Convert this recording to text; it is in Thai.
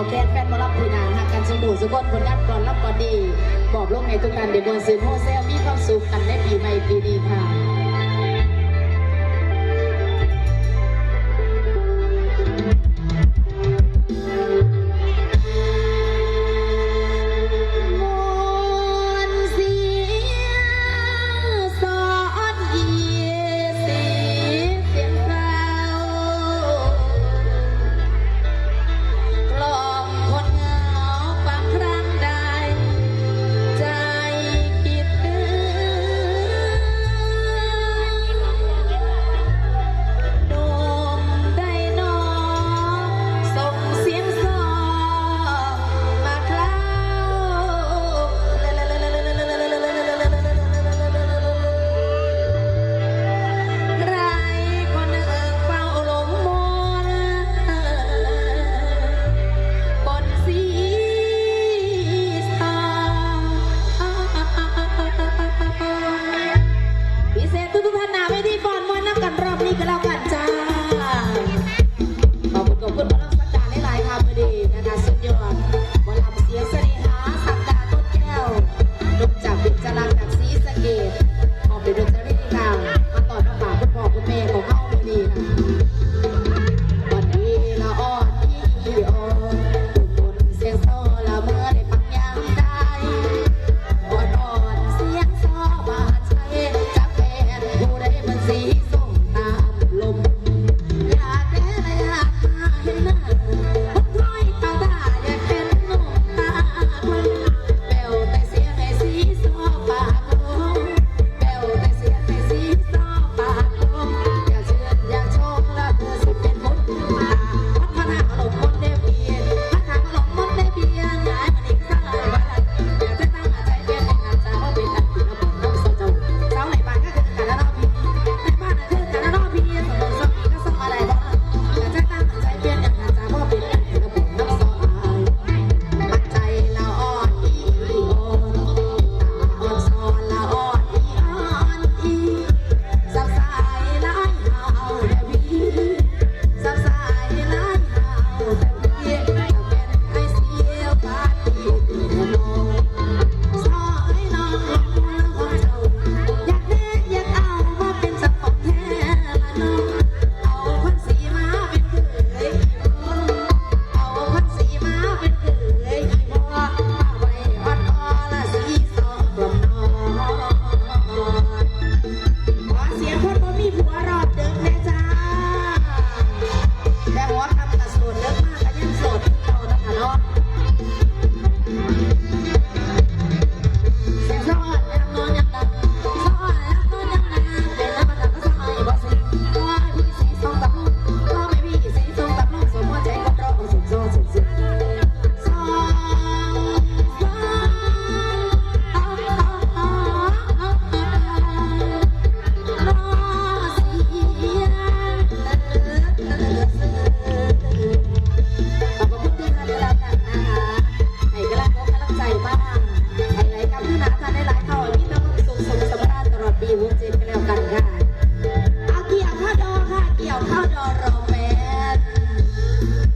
กับแฟนแฟนมารับที่นางหักกันสมูสุกคนคนงาดก่อนรับก่อนดี บอกลงให้ทุกท่านเดี๋ยวบนสื่อโมเซลมีความสุขกันในปีใหม่ปีนี้ค่ะ